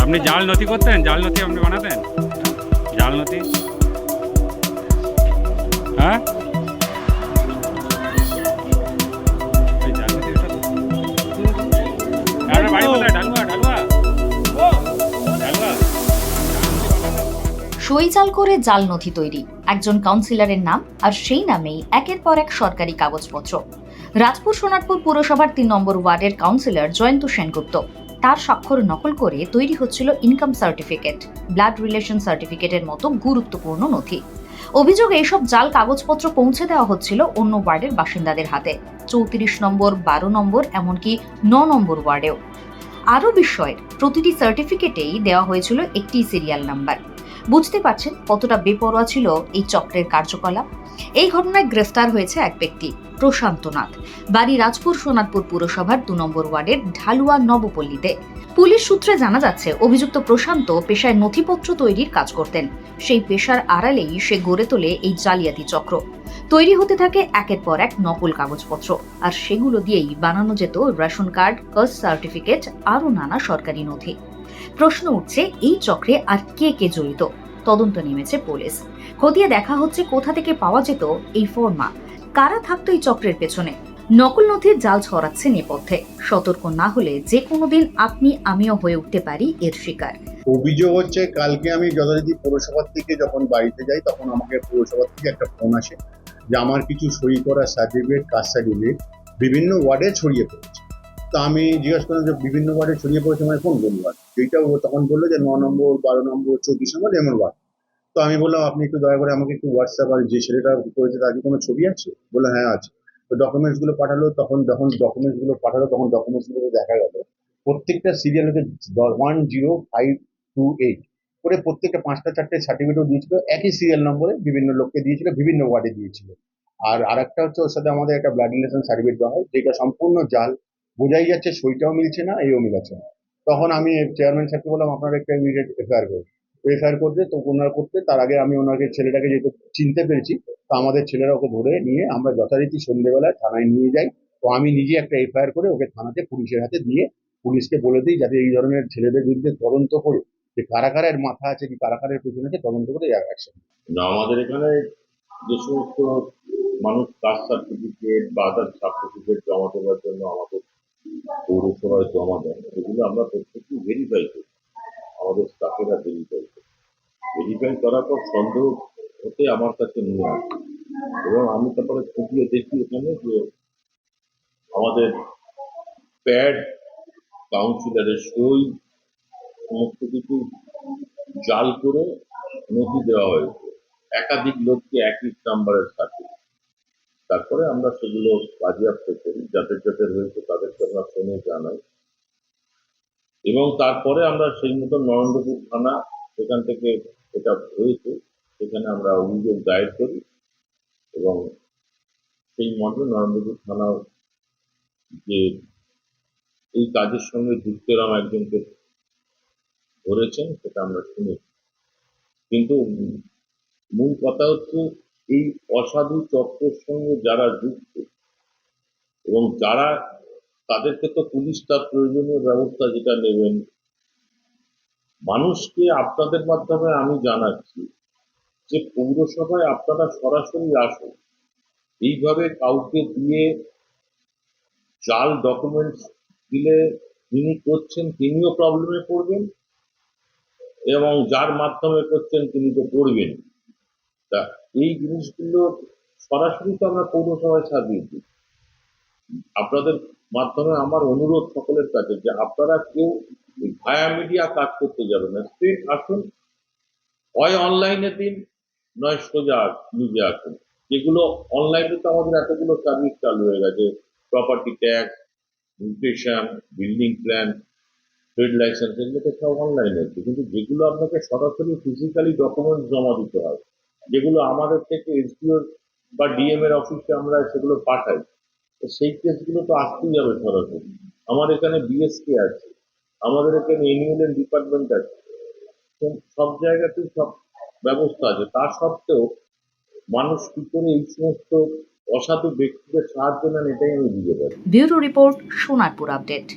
আপনি জাল নথি করতেন? জাল নথি আপনি বানাতেন? জাল নথি? হ্যাঁ? এই জাল নথি এটা তো। আপনার বাড়ি কোথায়? ঢালুয়া ঢালুয়া। ঢালুয়া। সই জাল করে জাল নথি তৈরি। একজন কাউন্সিলরের নাম আর সেই নামেই একের পর এক সরকারি কাগজপত্র। রাজপুর সোনারপুর পুরসভার তিন নম্বর ওয়ার্ডের কাউন্সিলর জয়ন্ত সেনগুপ্ত। তার স্বাক্ষর নকল করে তৈরি হচ্ছিল ইনকাম সার্টিফিকেট ব্লাড রিলেশন সার্টিফিকেটের মতো গুরুত্বপূর্ণ নথি। অভিযোগে এইসব জাল কাগজপত্র পৌঁছে দেওয়া হচ্ছিল অন্য ওয়ার্ডের বাসিন্দাদের হাতে। চৌত্রিশ নম্বর, বারো নম্বর, এমনকি ন নম্বর ওয়ার্ডেও। আরও বিস্ময়ের প্রতিটি সার্টিফিকেটেই দেওয়া হয়েছিল একটি সিরিয়াল নাম্বার বুঝতে পারছেন কতটা বেপরোয়া ছিল এই চক্রের কার্যকলাপ। এই ঘটনায় গ্রেফতার হয়েছে এক ব্যক্তি, প্রশান্ত নাথ। বাড়ি রাজপুর সোনারপুর পুরসভার দু নম্বর ওয়ার্ডের ঢালুয়া নবপল্লীতে। পুলিশ সূত্রে জানা যাচ্ছে, অভিযুক্ত প্রশান্ত পেশায় নথিপত্র তৈরির কাজ করতেন। সেই পেশার আড়ালেই সে গড়ে তোলে এই জালিয়াতি চক্র। তৈরি হতে থাকে একের পর এক নকল কাগজপত্র। আর সেগুলো দিয়েই বানানো যেত রেশন কার্ড, কাস্ট সার্টিফিকেট, আরও নানা সরকারি নথি। প্রশ্ন উঠছে, এই চক্রে আর কে কে জড়িত? তদন্ত নেমেছে পুলিশ। খতিয়ে দেখা হচ্ছে কোথা থেকে পাওয়া যেত এই ফর্মা। কারা থাকতো এই চক্রের পেছনে? নকল নথির জাল ছড়াচ্ছে নেপথ্যে। সতর্ক না হলে যে কোনো দিন আপনি আমিও হয়ে উঠতে পারি এর শিকার। অভিযোগ হচ্ছে, কালকে আমি যথারীতি পৌরসভার থেকে যখন বাড়িতে যাই, তখন আমাকে পৌরসভার থেকে একটা ফোন আসে যে, আমার কিছু সই করা সার্টিফিকেট কাস্ট সার্টিফিকেট বিভিন্ন ওয়ার্ডে ছড়িয়ে পড়েছে। তা আমি জিজ্ঞাসা করলাম যে, বিভিন্ন ওয়ার্ডে ছড়িয়ে পড়েছে? মানে কোন কোন ওয়ার্ড? যেটা ও তখন বলল যে ন নম্বর, বারো নম্বর, চব্বিশ নম্বর এমন ওয়ার্ড তো আমি বললাম, আপনি একটু দয়া করে আমাকে একটু হোয়াটসঅ্যাপ আর যে ছেলেটা করেছে, তার কি কোনো ছবি আছে? বলল হ্যাঁ আছে। তো ডকুমেন্টসগুলো পাঠালো, তখন, যখন ডকুমেন্টসগুলো পাঠালো, তখন ডকুমেন্টসগুলো দেখা গেল। প্রত্যেকটা সিরিয়াল হচ্ছে one zero five two eight করে প্রত্যেকটা পাঁচটা, চারটে সার্টিফিকেটও দিয়েছিল, একই সিরিয়াল নম্বরে বিভিন্ন লোককে দিয়েছিল, বিভিন্ন ওয়ার্ডে দিয়েছিল। আর আরেকটা হচ্ছে ওর সাথে আমাদের একটা ব্লাড রিলেশন সার্টিফিকেট দেওয়া হয়, যেটা সম্পূর্ণ জাল। বোঝাই যাচ্ছে সইটাও মিলছে না এও মিলাচ্ছে না। তখন আমি চেয়ারম্যান সাহেবকে বললাম আপনারা একটা ইমিডিয়েট এফআইআর করুন এফআইআর করতে তো ওনারা করতে, তার আগে আমি ওনাকে, ছেলেটাকে যেহেতু চিনতে পেরেছি, তো আমাদের ছেলেরা ওকে ধরে নিয়ে আমরা যথারীতি সন্ধ্যেবেলায় থানায় নিয়ে যাই। তো আমি নিজে একটা এফআইআর করে ওকে থানাতে পুলিশের হাতে দিয়ে পুলিশকে বলে দিই, যাতে এই ধরনের ছেলেদের বিরুদ্ধে তদন্ত করে যে কারাগারের মাথা আছে কি কারাগারের পেছনে আছে, তদন্ত করে অ্যাকশন না, আমাদের এখানে যে সমস্ত মানুষ কাস্ট সার্টিফিকেট বা আদার সার্টিফিকেট জমা দেওয়ার জন্য আমাদের পৌরসভায় জমা দেন। সেগুলো আমরা প্রত্যেকটি ভেরিফাই করি। আমাদের স্টাফেরা ভেরিফাই করি। ভেরিফাই করার পর সন্দেহ হতে আমার কাছে নিয়ে আসে। এবং আমি তারপরে খুঁটিয়ে দেখি এখানে যে আমাদের প্যাড কাউন্সিলরের সই, সমস্ত কিছু জাল করে নথি দেওয়া হয়েছে। একাধিক লোককে একই নাম্বারের সাথে তারপরে আমরা সেগুলো বাজেয়াপ্ত করি, যাদের যাদের হয়েছে তাদেরকে আমরা ফোনে জানাই। এবং তারপরে আমরা সেই মতো নরেন্দ্রপুর থানা, সেখান থেকে এটা হয়েছে, সেখানে আমরা অভিযোগ দায়ের করি। এবং সেই মর্মে নরেন্দ্রপুর থানা যে এই কাজের সঙ্গে যুক্তরাম একজনকে ধরেছেন, সেটা আমরা শুনেছি। কিন্তু মূল কথা হচ্ছে এই অসাধু চক্রের সঙ্গে যারা যুক্ত এবং যারা তাদেরকে তো পুলিশ তার প্রয়োজনীয় ব্যবস্থা যেটা নেবেন, মানুষকে আপনাদের মাধ্যমে আমি জানাচ্ছি যে পৌরসভায় আপনারা সরাসরি আসুন। এইভাবে কাউকে দিয়ে জাল ডকুমেন্টস দিলে যিনি করছেন তিনিও প্রবলেমে পড়বেন এবং যার মাধ্যমে করছেন তিনি তো পড়বেন তা এই জিনিসগুলো সরাসরি তো আমরা পৌরসভায় সাজিয়ে দিই। আপনাদের মাধ্যমে আমার অনুরোধ সকলের কাছে যে আপনারা কেউ ভায়া মিডিয়া কাজ করতে যাবেন না। স্ট্রেট আসুন। হয় অনলাইনে দিন, নয় সোজা নিজে আসুন। যেগুলো অনলাইনে তো আমাদের এতগুলো সার্ভিস চালু হয়ে গেছে। Property tax mutation building plan trade licence এগুলো তো সব অনলাইনে কিন্তু যেগুলো আপনাকে সরাসরি ফিজিক্যালি ডকুমেন্ট জমা দিতে হয় যেগুলো আমাদের থেকে এসডিও বা ডিএম এর অফিসে আমরা সেগুলো পাঠাই সেই কেসগুলো তো আসতেই যাবে সরাসরি। আমার এখানে বিএসকে আছে, আমাদের এখানে এনিউএল ডিপার্টমেন্ট আছে সব জায়গাতেই সব ব্যবস্থা আছে। তা সত্ত্বেও মানুষ কি করে এই সমস্ত অসাধু ব্যক্তিদের সাহায্য নেন, এটাই আমি বুঝে পারি ব্যুরো রিপোর্ট সোনারপুর আপডেট।